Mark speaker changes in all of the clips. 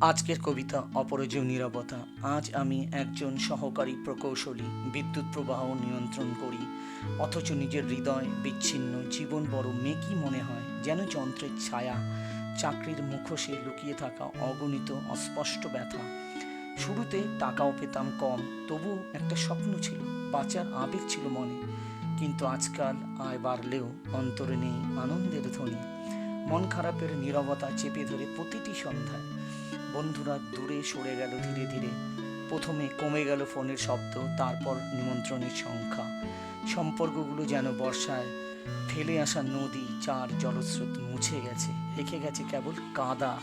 Speaker 1: আজকের কবিতা অপরাজয় নিরাপত্তা আজ আমি একজন সহকারী প্রকৌশলী, বিদ্যুৎ প্রবাহ নিয়ন্ত্রণ করি, অথচ নিজের হৃদয় বিচ্ছিন্ন, জীবন বড় মেকি মনে হয়, যেন যন্ত্রের ছায়া, চাকরির মুখোশে লুকিয়ে থাকা অগণিত অস্পষ্ট ব্যথা। শুরুতে টাকাও পেতাম কম তবু একটা স্বপ্ন ছিল, বাঁচার আবেগ ছিল মনে। কিন্তু আজকাল আয় বাড়লেও অন্তরে নেই আনন্দের ধ্বনি। মন খারাপের নীরবতা চেপে ধরে প্রতিটি সন্ধ্যায়। বন্ধুরা দূরে সরে গেল ধীরে ধীরে। প্রথমে কমে গেল ফোনের শব্দ, তারপর নিমন্ত্রণের সংখ্যা। সম্পর্কগুলো যেন বর্ষায় ফেলে আসা নদী, চার জলস্রোত মুছে গেছে। রেখে গেছে কেবল কাদা।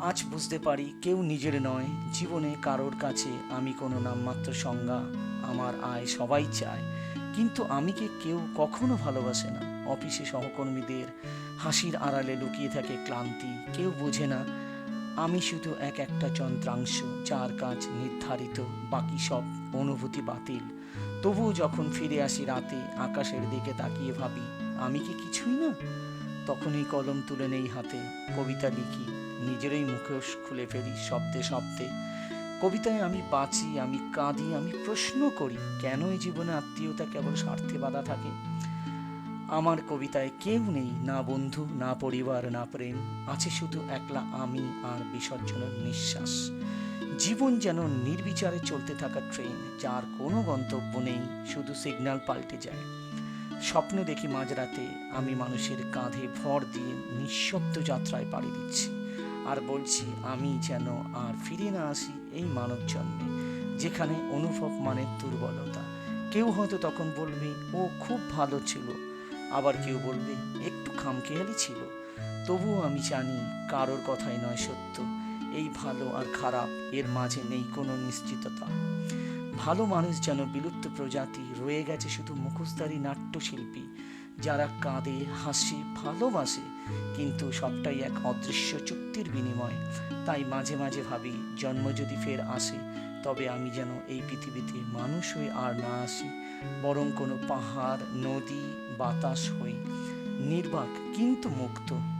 Speaker 1: আজ বুঝতে পারি কেউ নিজের নয়, জীবনে কারোর কাছে আমি কোনো নামমাত্র সংজ্ঞা। আমার আয় সবাই চায়। কিন্তু আমি কেউ কখনো ভালোবাসে না? অফিসে সহকর্মীদের হাসির আড়ালে লুকিয়ে থাকে ক্লান্তি, কেউ বোঝে না। আমি শুধু এক একটা যন্ত্রাংশ যার কাজ নির্ধারিত, বাকি সব অনুভূতি বাতিল। তবুও যখন ফিরে আসি রাতে, আকাশের দিকে তাকিয়ে ভাবি, আমি কি কিছুই না? তখনই কলম তুলে নেই হাতে, কবিতা লিখি, নিজেরই মুখোশ খুলে ফেলি শব্দে শব্দে। কবিতায় আমি বাঁচি, আমি কাঁদি, আমি প্রশ্ন করি, কেন এই জীবনে আত্মীয়তা কেবল স্বার্থে বাধা থাকে? আমার কবিতায় কেউ নেই, না বন্ধু, না পরিবার, না প্রেম। আছে শুধু একলা আমি আর বিসর্জনের নিঃশ্বাস। জীবন যেন নির্বিচারে চলতে থাকা ট্রেন যার কোনো গন্তব্য নেই, শুধু সিগন্যাল পাল্টে যায়। স্বপ্ন দেখি মাঝরাতে, আমি মানুষের কাঁধে ভর দিয়ে নিঃশব্দ যাত্রায় পাড়ি দিচ্ছি। আর বলছি, আমি যেন আর ফিরে না আসি এই মানব জন্মে যেখানে অনুভব মানে দুর্বলতা। কেউ হয়তো তখন বলবে, ও খুব ভালো ছিল। আবার কেউ বলবে, একটু খামখেয়ালি ছিল। তবুও আমি জানি কারোর কথাই নয় সত্য। এই ভালো আর খারাপ, এর মাঝে নেই কোনো নিশ্চিততা। ভালো মানুষ যেন বিলুপ্ত প্রজাতি রয়ে গেছে শুধু মুখোশধারী নাট্যশিল্পী। যারা কাঁদে, হাসে, ভালোবাসে, কিন্তু সবটাই এক অদৃশ্য চুক্তির বিনিময়। তাই মাঝে মাঝে ভাবি, জন্ম যদি ফের আসে, তবে আমি যেন এই পৃথিবীতে মানুষ হয়ে আর না আসি, বরং কোনো পাহাড়, নদী, বাতাস হই। নির্বাক, কিন্তু মুক্ত।